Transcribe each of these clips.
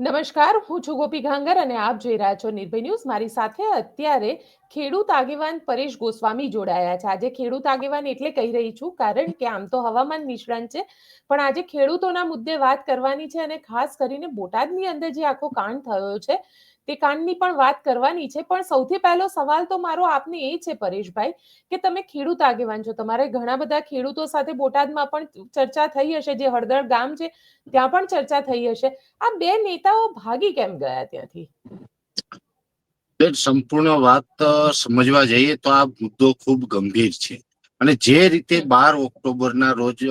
નમસ્કાર, હું છું ગોપી ઘાંગર અને આપ જોઈ રહ્યા છો નિર્ભય ન્યૂઝ. મારી સાથે અત્યારે ખેડૂત આગેવાન પરેશ ગોસ્વામી જોડાયા છે. આજે ખેડૂત આગેવાન એટલે કહી રહી છું, કારણ કે આમ તો હવામાન નિષ્ણાંત છે, પણ આજે ખેડૂતોના મુદ્દે વાત કરવાની છે અને ખાસ કરીને બોટાદની અંદર જે આખો કાંડ થયો છે તે કાંડની પણ વાત કરવાની છે. પણ સૌથી પહેલો સવાલ તો મારો આપને એ છે પરેશભાઈ, કે તમે ખેડૂત આગેવાન છો. તમારે ઘણા બધા ખેડૂતો સાથે બોટાદમાં પણ ચર્ચા થઈ હશે, જે હળદર ગામ છે, ત્યાં પણ ચર્ચા થઈ હશે. આ બે નેતાઓ ભાગી કેમ ગયા ત્યાંથી? સંપૂર્ણ વાત સમજવા જઈએ તો આ મુદ્દો ખૂબ ગંભીર છે. અને જે રીતે બાર ઓક્ટોબરના રોજ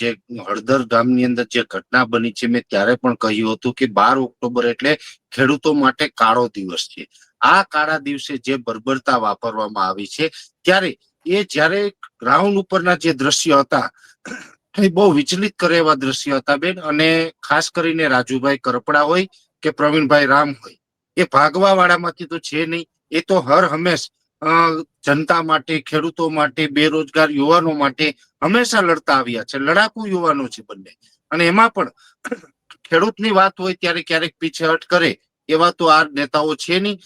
જે હળદર ગામની અંદર જે ઘટના બની છે, મેં ત્યારે પણ કહ્યું હતું કે બાર ઓક્ટોબર એટલે ખેડૂતો માટે કાળો દિવસ છે. આ કાળા દિવસે જે બર્બરતા વાપરવામાં આવી છે, ત્યારે એ જ્યારે ગ્રાઉન્ડ ઉપરના જે દ્રશ્યો હતા, એ બહુ વિચલિત કરે એવા દ્રશ્યો હતા બેન. અને ખાસ કરીને રાજુભાઈ કરપડા હોય કે પ્રવીણભાઈ રામ હોય, એ ભાગવા વાળામાંથી તો છે નહીં. એ તો હર હંમેશ જનતા માટે, ખેડૂતો માટે, બેરોજગાર યુવાનો માટે હંમેશા લડતા આવ્યા છે. લડાકુ યુવાનો છે બંને. અને એમાં પણ ખેડૂતની વાત હોય ત્યારે ક્યારેક પીછેહટ કરે એવા તો આ નેતાઓ છે નહીં.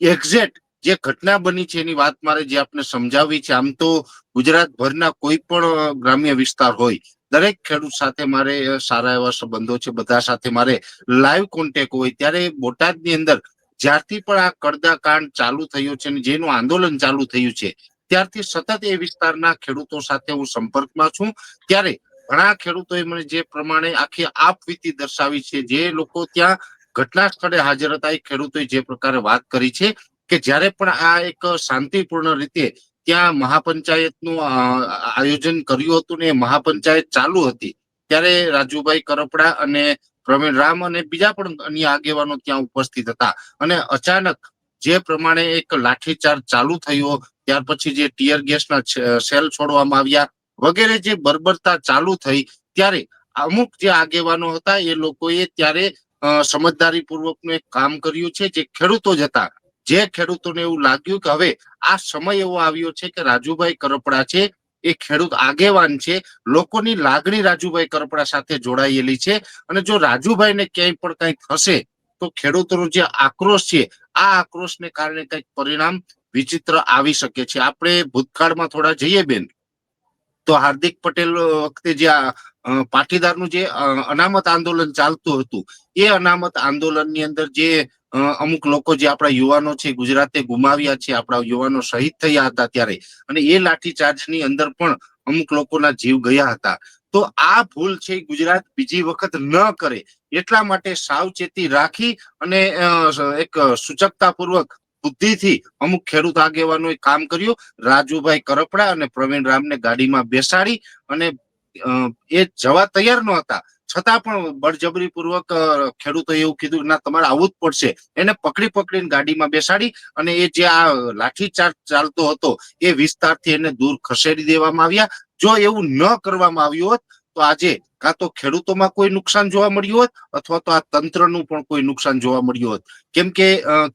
એક્ઝેક્ટ જે ઘટના બની છે એની વાત મારે જે આપને સમજાવવી છે, આમ તો ગુજરાતભરના કોઈ પણ ગ્રામ્ય વિસ્તાર હોય, દરેક ખેડૂત સાથે મારે સારા એવા સંબંધો છે. બધા સાથે મારે લાઈવ કોન્ટેક્ટ હોય. ત્યારે બોટાદની અંદર જ્યારથી પણ આ કડદા કાંડ ચાલુ થયો છે અને જેનું આંદોલન ચાલુ થયું છે, ત્યારથી સતત એ વિસ્તારના ખેડૂતો સાથે હું સંપર્કમાં છું. ત્યારે ઘણા ખેડૂતોએ મને જે પ્રમાણે આખી આપવીતી દર્શાવી છે, જે લોકો ત્યાં ઘટના સ્થળે હાજર હતા, એ ખેડૂતોએ જે પ્રકારે વાત કરી છે કે જ્યારે પણ આ એક શાંતિપૂર્ણ રીતે ત્યાં મહાપંચાયતનું આયોજન કર્યું હતું ને મહાપંચાયત ચાલુ હતી, ત્યારે રાજુભાઈ કરપડા અને પ્રવીણ રામ અને બીજા પણ અન્ય આગેવાનો ત્યાં ઉપસ્થિત હતા. અને અચાનક જે પ્રમાણે એક લાઠીચાર્જ ચાલુ થયો ત્યાર પછી જે ટીયર ગેસના સેલ છોડવામાં આવ્યા વગેરે જે બર્બરતા ચાલુ થઈ ત્યારે અમુક જે આગેવાનો હતા એ લોકોએ ત્યારે અ, સમજદારીપૂર્વકનું એક કામ કર્યું છે જે ખેડૂતો જ હતા. જે ખેડૂતોને એવું લાગ્યું કે હવે આ સમય એવો આવ્યો છે કે રાજુભાઈ કરપડા છે એ ખેડૂત આગેવાન છે, લોકોની લાગણી રાજુભાઈ કરપડા સાથે જોડાયેલી છે અને જો રાજુભાઈને ક્યાંય પણ કંઈ થશે તો ખેડૂતોનો જે આક્રોશ છે, આ આક્રોશને કારણે કંઈક પરિણામ વિચિત્ર આવી શકે છે. આપણે ભૂતકાળમાં થોડા જઈએ બેન. તો હાર્દિક પટેલ વખતે જે પાટીદારનું જે અનામત આંદોલન ચાલતું હતું, એ અનામત આંદોલનની અંદર જે અમુક લોકો જે આપણા યુવાનો છે, ગુજરાતે ગુમાવ્યા છે, આપણા યુવાનો શહીદ થયા હતા ત્યારે. અને એ લાઠીચાર્જની અંદર પણ અમુક લોકોના જીવ ગયા હતા. તો આ ભૂલ છે ગુજરાત બીજી વખત ન કરે. એટલા માટે સાવચેતી રાખી અને એક સૂચકતાપૂર્વક બુદ્ધિથી અમુક ખેડૂત આગેવાનોએ કામ કર્યું. રાજુભાઈ કરપડા અને પ્રવીણ રામને ગાડીમાં બેસાડી અને એ જવા તૈયાર ન હતા છતાં પણ બળજબરી પૂર્વક ખેડૂતો એવું કીધું ના, તમારે આવવું જ પડશે. એને પકડી પકડીને ગાડીમાં બેસાડી અને એ જે આ લાઠીચાર્જ ચાલતો હતો, એ વિસ્તારથી એને દૂર ખસેડી દેવામાં આવ્યા. જો એવું ન કરવામાં આવ્યું હોત, તો આજે કાં તો ખેડૂતોમાં કોઈ નુકસાન જોવા મળ્યું હોત, અથવા તો આ તંત્રનું પણ કોઈ નુકસાન જોવા મળ્યું હોત. કેમ કે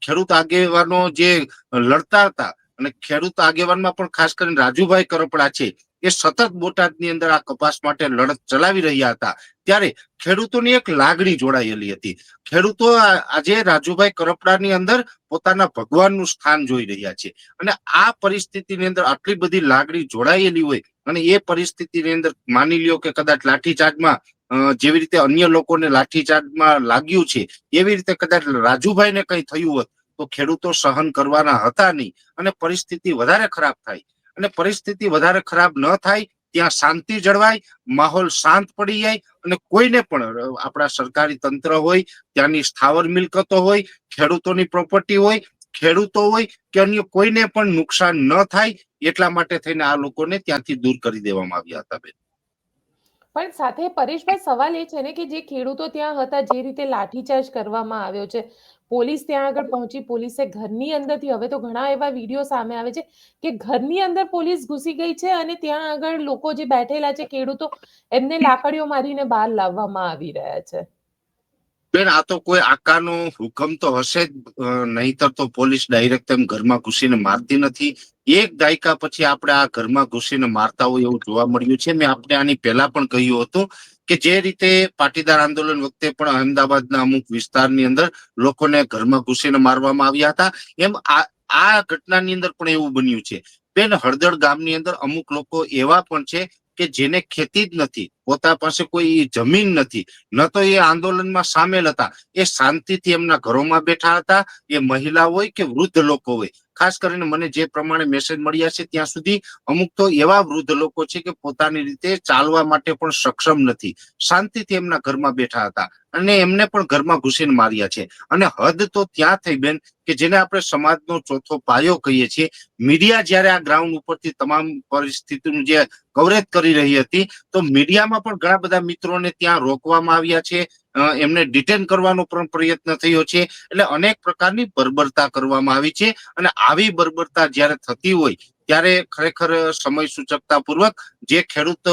ખેડૂત આગેવાનો જે લડતા હતા અને ખેડૂત આગેવાનમાં પણ ખાસ કરીને રાજુભાઈ કરપડા છે એ સતત બોટાદની અંદર આ કપાસ માટે લડત ચલાવી રહ્યા હતા. ત્યારે ખેડૂતોની એક લાગણી જોડાયેલી હતી. ખેડૂતો આજે રાજુભાઈ કરપડાની અંદર પોતાના ભગવાનનું સ્થાન જોઈ રહ્યા છે. અને આ પરિસ્થિતિની અંદર આટલી બધી લાગણી જોડાયેલી હોય અને એ પરિસ્થિતિની અંદર માની લ્યો કે કદાચ લાઠીચાર્જમાં જેવી રીતે અન્ય લોકોને લાઠીચાર્જમાં લાગ્યું છે, એવી રીતે કદાચ રાજુભાઈને કંઈ થયું હોત તો ખેડૂતો સહન કરવાના હતા નહીં અને પરિસ્થિતિ વધારે ખરાબ થાય. અને પરિસ્થિતિ વધારે ખરાબ ન થાય, ત્યાં શાંતિ જળવાય, માહોલ શાંત પડી જાય અને કોઈને પણ આપણા સરકારી તંત્ર હોય, ત્યાંની સ્થાવર મિલકતો હોય, ખેડૂતોની પ્રોપર્ટી હોય, ખેડૂતો હોય કે અન્ય કોઈને પણ નુકસાન ન થાય, એટલા માટે થઈને આ લોકોને ત્યાંથી દૂર કરી દેવામાં આવ્યા હતા બેન. પણ સાથે પરેશભાઈ સવાલ એ છે ને કે જે ખેડૂતો ત્યાં હતા, જે રીતે લાઠીચાર્જ કરવામાં આવ્યો છે પોલીસ ત્યાં આગળ પહોંચી, પોલીસે ઘરની અંદરથી, હવે તો ઘણા એવા વીડિયો સામે આવે છે કે ઘરની અંદર પોલીસ ઘૂસી ગઈ છે અને ત્યાં આગળ લોકો જે બેઠેલા છે ખેડૂતો, એમને લાકડીઓ મારીને બહાર લાવવામાં આવી રહ્યા છે. બેન, આ તો કોઈ આકાનો હુકમ તો હશે જ નહીતર તો પોલીસ ડાયરેક્ટ એમ ઘરમાં ઘૂસીને મારતી નથી. એક દાયકા પછી આપણે આ ઘરમાં ઘૂસીને મારતા હોય એવું જોવા મળ્યું છે. મેં આપણે આની પહેલા પણ કહ્યું હતું કે જે રીતે પાટીદાર આંદોલન વખતે પણ અહેમદાબાદના અમુક વિસ્તારની અંદર લોકોને ઘરમાં ઘૂસીને મારવામાં આવ્યા હતા. એમ આ આ ઘટનાની અંદર પણ એવું બન્યું છે. બેન હળદળ ગામની અંદર અમુક લોકો એવા પણ છે કે જેને ખેતી જ નથી, પોતા પાસે કોઈ જમીન નથી, ન તો એ આંદોલનમાં સામેલ હતા. એ શાંતિથી એમના ઘરોમાં બેઠા હતા. એ મહિલા હોય કે વૃદ્ધ લોકો હોય ખાસ કરીને મને જે પ્રમાણે મેસેજ મળ્યા છે ત્યાં સુધી અમુક તો એવા વૃદ્ધ લોકો છે કે પોતાની રીતે ચાલવા માટે પણ સક્ષમ નથી. શાંતિથી એમના ઘરમાં બેઠા હતા. અને એમને પણ ઘરમાં ઘૂસીને માર્યા છે. અને હદ તો ત્યાં થઈ બેન કે જેને આપણે સમાજનો ચોથો પાયો કહીએ છીએ, મીડિયા જ્યારે આ ગ્રાઉન્ડ ઉપરથી તમામ પરિસ્થિતિનું જે કવરેજ કરી રહી હતી, તો મીડિયામાં પણ ઘણા બધા મિત્રોને ત્યાં રોકવામાં આવ્યા છે. એમને ડિટેન કરવાનો પણ પ્રયત્ન થયો છે. એટલે અનેક પ્રકારની બર્બરતા કરવામાં આવી છે. અને આવી બર્બરતા જ્યારે થતી હોય, ત્યારે ખરેખર સમય સૂચકતા પૂર્વક જે ખેડૂત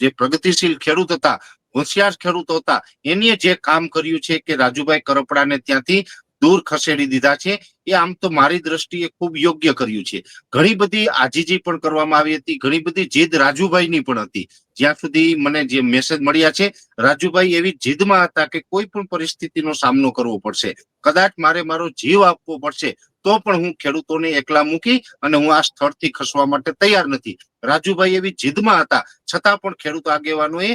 જે પ્રગતિશીલ ખેડૂત હતા હોશિયાર ખેડૂતો હતા. એની જે કામ કર્યું છે કે રાજુભાઈ કરપડાને ત્યાંથી દૂર ખસેડી દીધા છે, એ આમ તો મારી દ્રષ્ટિએ ખૂબ યોગ્ય કર્યું છે. ઘણી બધી આજીજી પણ કરવામાં આવી હતી, ઘણી બધી જીદ રાજુભાઈની પણ હતી. જ્યાં સુધી મને જે મેસેજ મળ્યા છે, રાજુભાઈ એવી જીદમાં હતા કે કોઈ પણ પરિસ્થિતિનો સામનો કરવો પડશે. કદાચ મારે મારો જીવ આપવો પડશે, તો પણ હું ખેડૂતોને એકલા મૂકી અને હું આ સ્થળથી ખસવા માટે તૈયાર નથી. રાજુભાઈ એવી જીદમાં હતા, છતાં પણ ખેડૂત આગેવાનોએ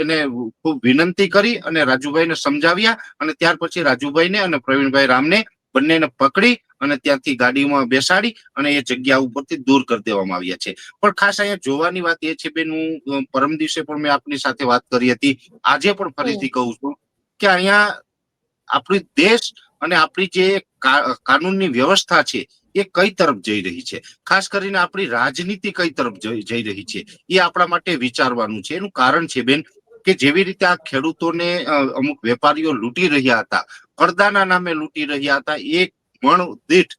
એને ખૂબ વિનંતી કરી અને રાજુભાઈને સમજાવ્યા અને ત્યાર પછી રાજુભાઈને અને પ્રવીણભાઈ રામને બંનેને પકડી અને ત્યાંથી ગાડીમાં બેસાડી અને એ જગ્યા ઉપરથી દૂર કરી દેવામાં આવ્યા છે. પણ ખાસ અહીંયા જોવાની વાત એ છે બેન હું પરમ દિવસે પણ મેં આપની સાથે વાત કરી હતી. આજે પણ ફરીથી કહું છું કે અહીંયા આપણી દેશ અને આપણી જે કાનૂનની વ્યવસ્થા છે એ કઈ તરફ જઈ રહી છે? ખાસ કરીને આપણી રાજનીતિ કઈ તરફ જઈ જઈ રહી છે? એ આપણા માટે વિચારવાનું છે. એનું કારણ છે બેન કે જેવી રીતે આ ખેડૂતોને અમુક વેપારીઓ લૂંટી રહ્યા હતા પડદાના નામે લૂંટી રહ્યા હતા. એક મણ દીઠ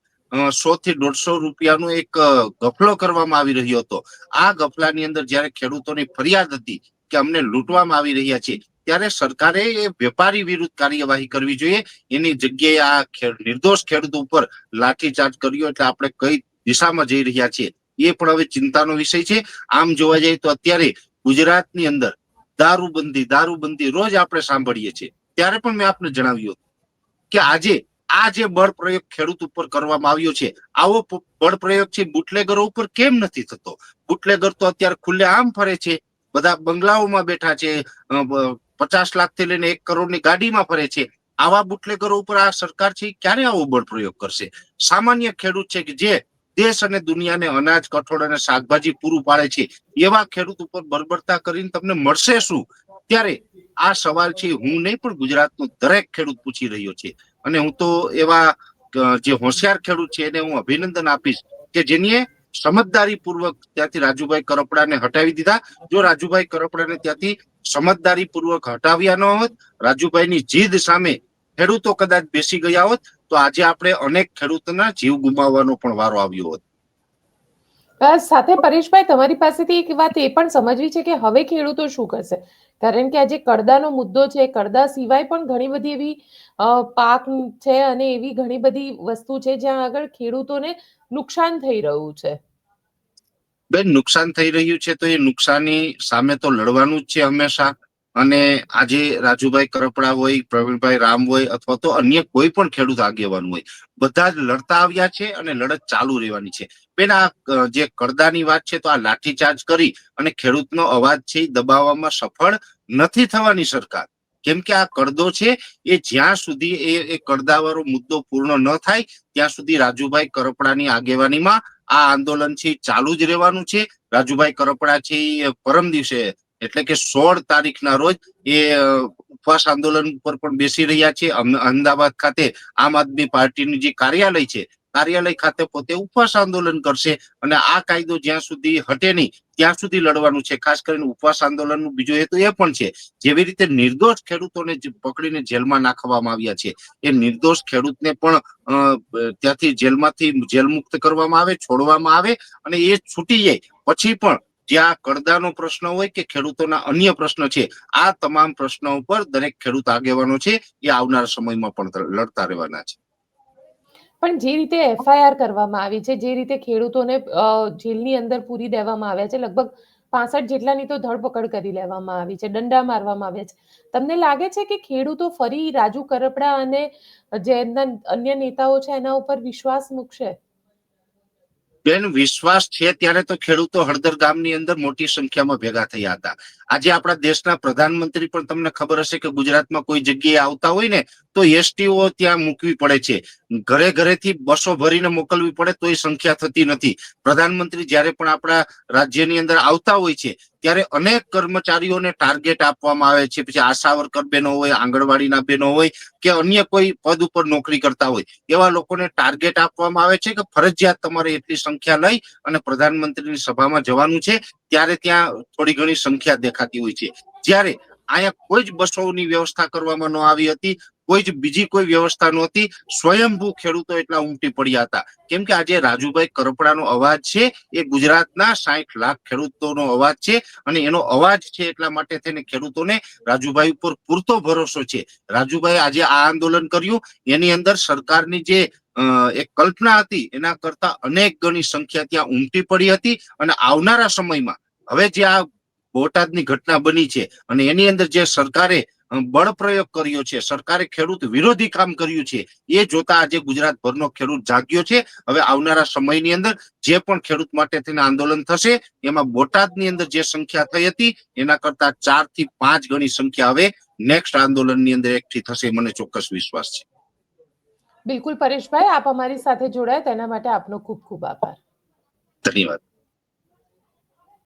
સો થી દોઢસો રૂપિયાનો એક ગફલો કરવામાં આવી રહ્યો હતો. આ ગફલાની અંદર જયારે ખેડૂતોની ફરિયાદ હતી કે અમને લૂંટવામાં આવી રહ્યા છે, ત્યારે સરકારે એ વેપારી વિરુદ્ધ કાર્યવાહી કરવી જોઈએ. એની જગ્યાએ આ નિર્દોષ ખેડૂત ઉપર લાઠીચાર્જ કર્યો એટલે આપણે કઈ દિશામાં જઈ રહ્યા છીએ, એ પણ હવે ચિંતાનો વિષય છે. આમ જોવા જઈએ તો અત્યારે ગુજરાતની અંદર દારૂબંધી દારૂબંધી રોજ આપણે સાંભળીએ છીએ. ત્યારે પણ મેં આપને જણાવ્યું હતું. કે આજે, આ જે બળ પ્રયોગ ખેડૂત ઉપર કરવામાં આવ્યો છે, આવો બળ પ્રયોગ છે બુટલેગરો ઉપર કેમ નથી થતો? બુટલેગર તો અત્યારે ખુલ્લે આમ ફરે છે, બધા બંગલાઓમાં બેઠા છે પચાસ લાખથી લઈને એક કરોડની ગાડીમાં ફરે છે. આવા બુટલેગરો ઉપર આ સરકાર છે ક્યારે આવો બળ પ્રયોગ કરશે? સામાન્ય ખેડૂત છે કે જે દેશ અને દુનિયાને અનાજ, કઠોળ અને શાકભાજી પૂરું પાડે છે, એવા ખેડૂત ઉપર બરબરતા કરીને તમને મળશે શું? ત્યારે આ સવાલ છે, હું નહીં, પણ ગુજરાતનો દરેક ખેડૂત પૂછી રહ્યો છે. અને હું તો એવા જે હોશિયાર ખેડૂત છે, એને હું અભિનંદન આપીશ કે જેની સમજદારી પૂર્વક ત્યાંથી રાજુભાઈ કરપડાને હટાવી દીધા. જો રાજુભાઈ કરપડાને ત્યાંથી સમજદારી પૂર્વક હટાવ્યા ન હોત, રાજુભાઈની જીદ સામે ખેડૂતો કદાચ બેસી ગયા હોત, તો આજે આપણે અનેક ખેડૂતોના જીવ ગુમાવવાનો પણ વારો આવ્યો હોત. સાથે પરેશભાઈ, તમારી પાસેથી એક વાત એ પણ સમજવી છે કે હવે ખેડૂતો શું કરશે? કારણ કે આજે કડદાનો મુદ્દો છે કડદા સિવાય પણ ઘણી બધી એવી પાક છે અને એવી ઘણી બધી વસ્તુ છે જ્યાં આગળ ખેડૂતોને નુકસાન થઈ રહ્યું છે. બેન, નુકસાન થઈ રહ્યું છે તો એ નુકસાની સામે તો લડવાનું જ છે હંમેશા. અને આજે રાજુભાઈ કરપડા હોય, પ્રવીણભાઈ રામ હોય અથવા તો અન્ય કોઈ પણ ખેડૂત આગેવાન હોય, બધા જ લડતા આવ્યા છે અને લડત ચાલુ રહેવાની છે. બેન, આ જે કરદાની વાત છે તો આ લાઠીચાર્જ કરી અને ખેડૂતનો અવાજ છે દબાવવામાં સફળ નથી થવાની સરકાર. કેમ કે આ કરદો છે એ જ્યાં સુધી એ એ કરદાવાળો મુદ્દો પૂર્ણ ન થાય, ત્યાં સુધી રાજુભાઈ કરપડાની આગેવાનીમાં આ આંદોલન છે ચાલુ જ રહેવાનું છે. રાજુભાઈ કરપડા છે એ પરમ દિવસે એટલે કે સોળ તારીખના રોજ એ ઉપવાસ આંદોલન ઉપર પણ બેસી રહ્યા છે. અમ- અમદાવાદ ખાતે આમ આદમી પાર્ટીનું જે કાર્યાલય છે, કાર્યાલય ખાતે પોતે ઉપવાસ આંદોલન કરશે અને આ કાયદો જ્યાં સુધી હટે નહીં, ત્યાં સુધી લડવાનું છે. ખાસ કરીને ઉપવાસ આંદોલનનું બીજો હેતુ એ પણ છે, જેવી રીતે નિર્દોષ ખેડૂતોને પકડીને જેલમાં નાખવામાં આવ્યા છે. એ નિર્દોષ ખેડૂતને પણ ત્યાંથી જેલમાંથી જેલ મુક્ત કરવામાં આવે, છોડવામાં આવે અને એ છૂટી જાય. પછી પણ જ્યાં કરદાનો પ્રશ્ન હોય કે ખેડૂતોના અન્ય પ્રશ્ન છે, આ તમામ પ્રશ્નો ઉપર દરેક ખેડૂત આગેવાનો છે, એ આવનારા સમયમાં પણ લડતા રહેવાના છે. પણ જે રીતે એફઆઈઆર કરવામાં આવી છે, જે રીતે ખેડૂતોને જેલની અંદર પૂરી દેવામાં આવ્યા છે, લગભગ પાસઠ જેટલાની તો ધરપકડ કરી લેવામાં આવી છે, દંડા મારવામાં આવ્યા છે. તમને લાગે છે કે ખેડૂતો ફરી રાજુ કરપડા અને જે એમના અન્ય નેતાઓ છે, એના ઉપર વિશ્વાસ મૂકશે? બેન વિશ્વાસ છે ત્યારે તો ખેડૂતો હળદર ગામની અંદર મોટી સંખ્યામાં ભેગા થયા હતા. આજે આપણા દેશના પ્રધાનમંત્રી પણ તમને ખબર હશે કે ગુજરાતમાં કોઈ જગ્યાએ આવતા હોય ને, તો એસટીઓ ત્યાં મૂકવી પડે છે. ઘરે ઘરેથી બસો ભરીને મોકલવી પડે તો એ સંખ્યા થતી નથી. પ્રધાનમંત્રી જ્યારે પણ આપણા રાજ્યની અંદર આવતા હોય છે, ત્યારે અનેક કર્મચારીઓને ટાર્ગેટ આપવામાં આવે છે. પછી આશા વર્કર બહેનો હોય, આંગણવાડીના બહેનો હોય કે અન્ય કોઈ પદ ઉપર નોકરી કરતા હોય, એવા લોકોને ટાર્ગેટ આપવામાં આવે છે કે ફરજિયાત તમારે એટલી સંખ્યા લઈ અને પ્રધાનમંત્રીની સભામાં જવાનું છે, ત્યારે ત્યાં થોડી ઘણી સંખ્યા દેખાતી હોય છે. જ્યારે અહીંયા કોઈ જ બસોની વ્યવસ્થા કરવામાં ન આવી હતી, કોઈ જ બીજી કોઈ વ્યવસ્થા નહોતી સ્વયંભૂ ખેડૂતો એટલા ઉમટી પડ્યા હતા. કેમ કે આજે રાજુભાઈ કરપડાનો અવાજ છે, એ ગુજરાતના સાઠ લાખ ખેડૂતોનો અવાજ છે અને એનો અવાજ છે એટલા માટે થઈને ખેડૂતોને રાજુભાઈ ઉપર પૂરતો ભરોસો છે. રાજુભાઈ આજે આ આંદોલન કર્યું. એની અંદર સરકારની જે એક કલ્પના હતી, એના કરતા અનેક ગણી સંખ્યા ત્યાં ઉમટી પડી હતી અને આવનારા સમયમાં, હવે જે આ બોટાદની ઘટના બની છે અને એની અંદર જે સરકારે બળ પ્રયોગ કર્યો છે સરકારે ખેડૂત વિરોધી કામ કર્યું છે એ જોતા આજે ગુજરાતભરનો ખેડૂત જાગ્યો છે. હવે આવનારા સમયની અંદર જે પણ ખેડૂત માટે થઈને આંદોલન થશે એમાં બોટાદની અંદર જે સંખ્યા થઈ હતી એના કરતા ચારથી પાંચ ગણી સંખ્યા હવે નેક્સ્ટ આંદોલનની અંદર એકઠી થશે મને ચોક્કસ વિશ્વાસ છે. બિલકુલ પરેશભાઈ આપ અમારી સાથે જોડાયા તેના માટે આપનો ખૂબ ખૂબ આભાર. ધન્યવાદ.